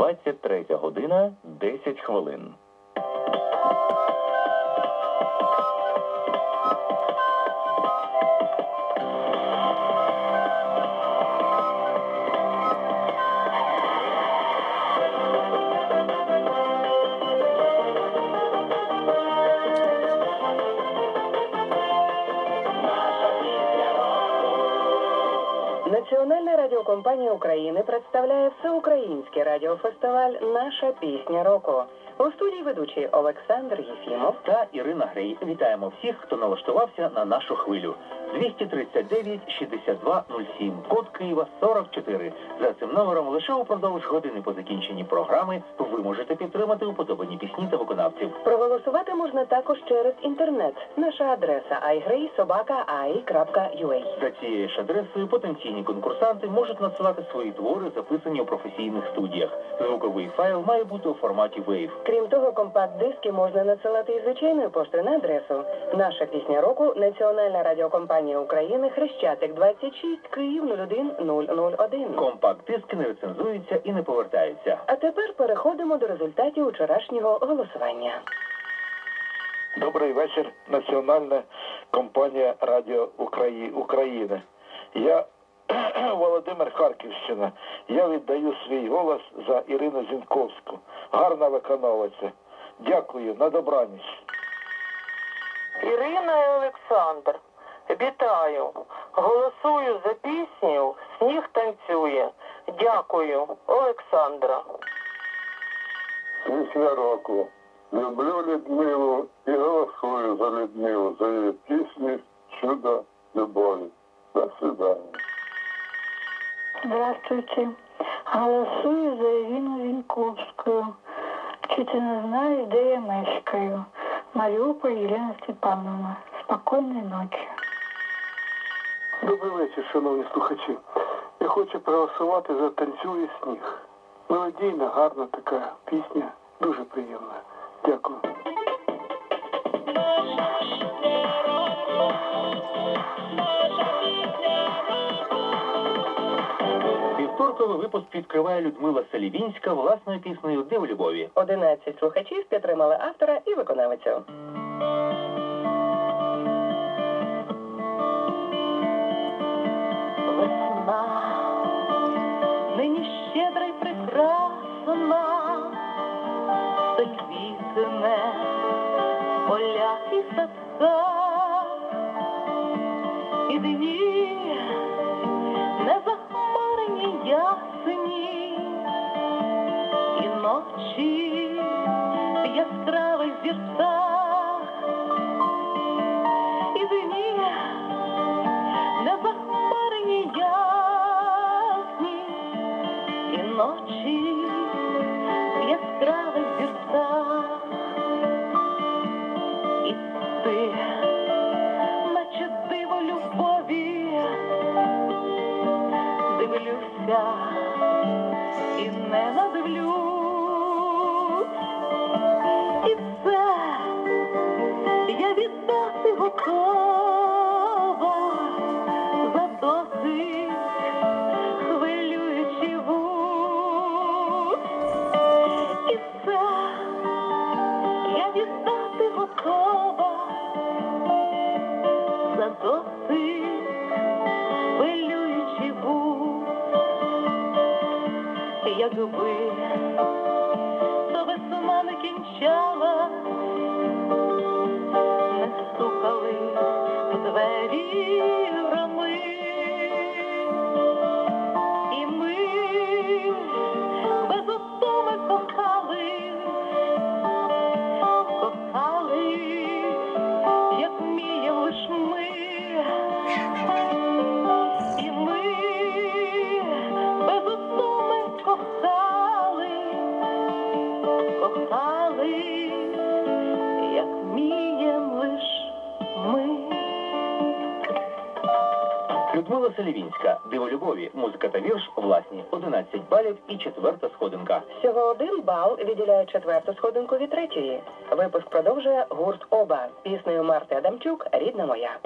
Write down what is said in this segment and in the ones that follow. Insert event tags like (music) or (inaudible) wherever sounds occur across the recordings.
23 година 10 хвилин. Національна радіокомпанія України представляє всеукраїнський радіофестиваль Наша пісня року. У студії ведучий Олександр Єфімов. та Ірина Грей. Вітаємо всіх, хто налаштувався на нашу хвилю. 239 62 07, код Києва 44. За цим номером лише упродовж години по закінченні програми ви можете підтримати уподобані пісні та виконавців. Проголосувати можна також через інтернет. Наша адреса igrey.ai.ua За цією ж адресою потенційні конкурсанти можуть надсилати свої твори, записані у професійних студіях. Звуковий файл має бути у форматі WAV. Крім того, компакт-диски можна надсилати і звичайною поштою на адресу. Наша пісня року Національна радіокомпанія України Хрещатик 26 Київ 01001. Компакт-диски не рецензуються і не повертаються. А тепер переходимо до результатів вчорашнього голосування. Добрий вечір, Національна компанія Радіо Украї... України. Я (clears throat) Володимир Харківщина. Я віддаю свій голос за Ірину Зінковську. Гарна виконавиця. Дякую, на добраніч. Ірина і Олександр, вітаю. Голосую за пісню Сніг танцює. Дякую, Олександра. Пісня року. Люблю Людмилу і голосую за Людмилу, за її пісні Чудо любові. До свидання. Здравствуйте. Голосую за Ірину Вінковську. Чи ти не знаєш, де я мешкаю? Маріуполь Єлена Степановна. Спокійної ночі. Добрий вечір, шановні слухачі. Я хочу проголосувати за танцює сніг. Мелодійна, гарна така пісня, дуже приємна. Дякую. Вівторковий випуск відкриває Людмила Салівінська власною піснею Див любові. 11 слухачів підтримали автора і виконавицю. Ночі яскравих зірцях, готова за досить хвилюючі вух. І це я віддати готова за досить хвилюючі вух. Якби до весна не кінчала, Maria. Людмила Селівінська Диво любові, музика та вірш, власні 11 балів і четверта сходинка. Всього один бал відділяє четверту сходинку від третьої. Випуск продовжує гурт Оба піснею Марти Адамчук Рідна моя.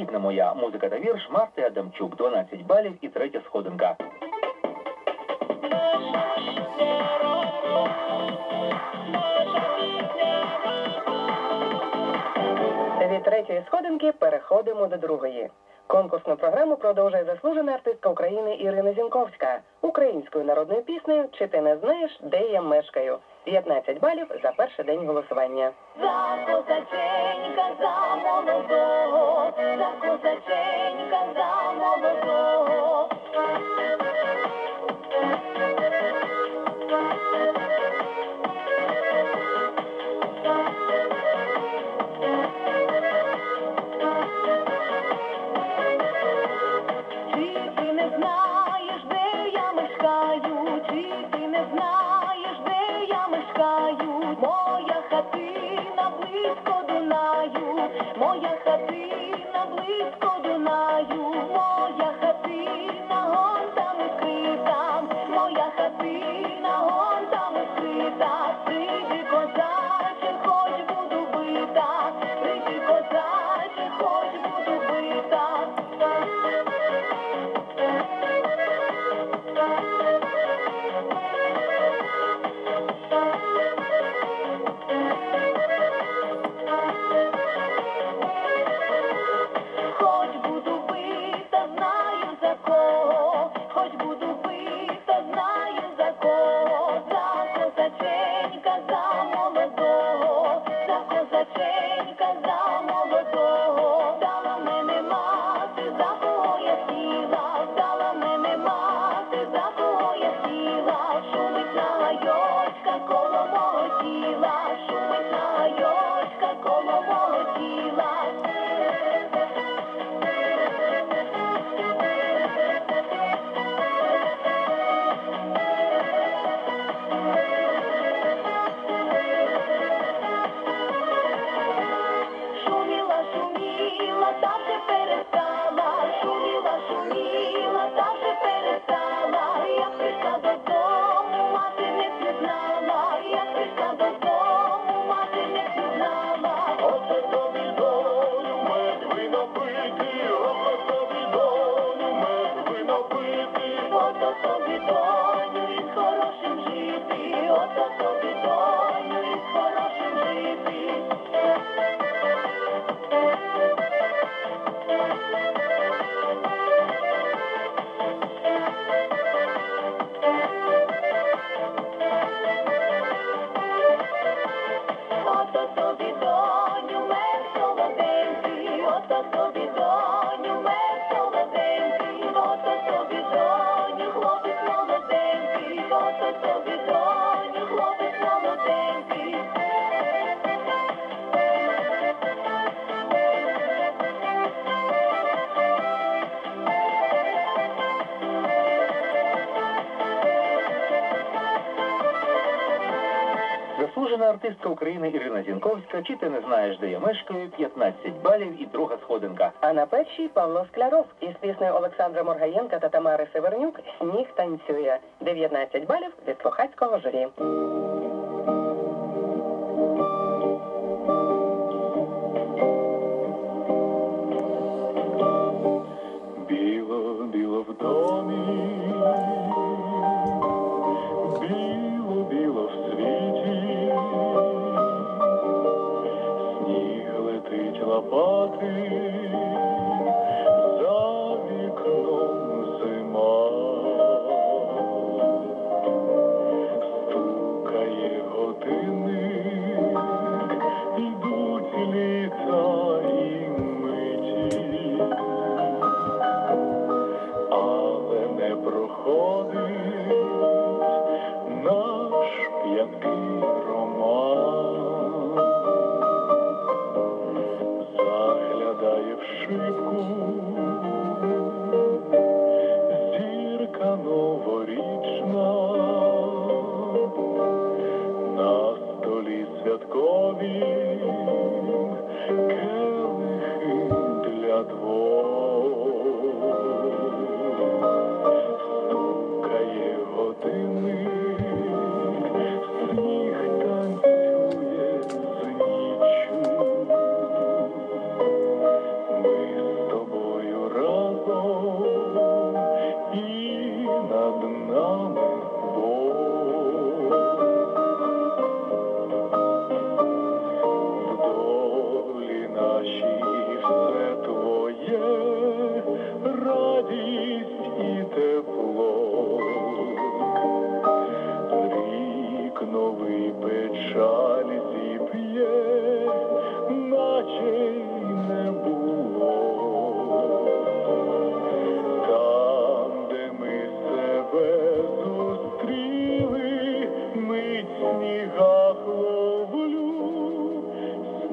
рідна моя музика та вірш Марти Адамчук, 12 балів і третя сходинка. Від третьої сходинки переходимо до другої. Конкурсну програму продовжує заслужена артистка України Ірина Зінковська українською народною піснею Чи ти не знаєш, де я мешкаю? 15 балів за перший день голосування. За козаченька, за молодого, за козаченька, за молодого. журналістка України Ірина Зінковська, чи ти не знаєш, де я мешкаю, 15 балів і друга сходинка. А на першій Павло Скляров із піснею Олександра Моргаєнка та Тамари Севернюк сніг танцює 19 балів від слухацького журі.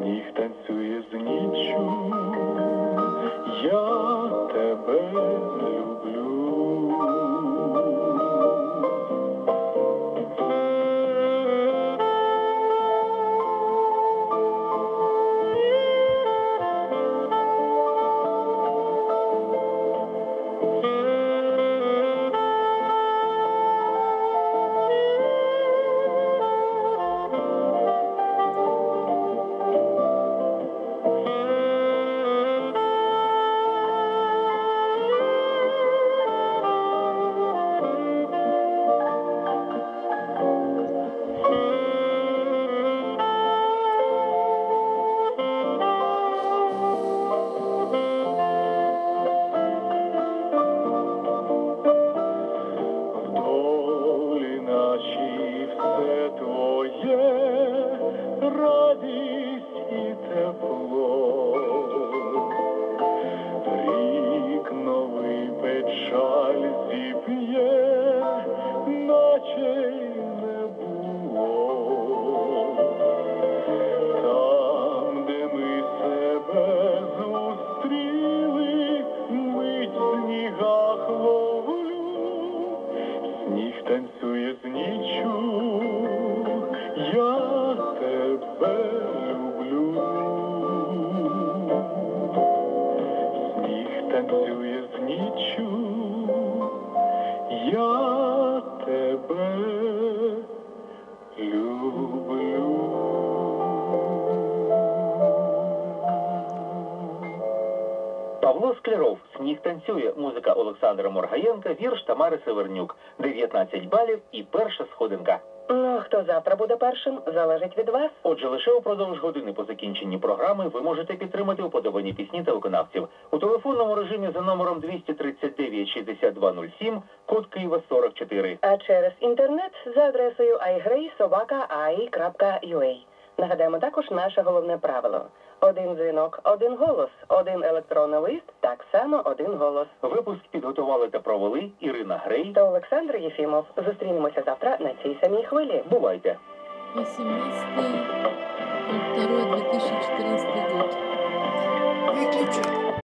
Сніг танцює з ніччю, я тебе люблю. Танцює з ніччю, я тебе люблю. Павло Скляров, Сніг танцює, музика Олександра Моргаєнка, вірш Тамари Севернюк, 19 балів і перша сходинка. Ну, хто завтра буде першим, залежить від вас. Отже, лише упродовж години по закінченні програми ви можете підтримати уподобані пісні та виконавців. У телефонному режимі за номером 239 6207, код Києва 44. А через інтернет за адресою igraysobaka.ai.ua. Нагадаємо також наше головне правило. Один дзвінок, один голос, один електронний лист, так само один голос. Випуск підготували та провели Ірина Грей. Та Олександр Єфімов. Зустрінемося завтра на цій самій хвилі. Бувайте! 18 2 2014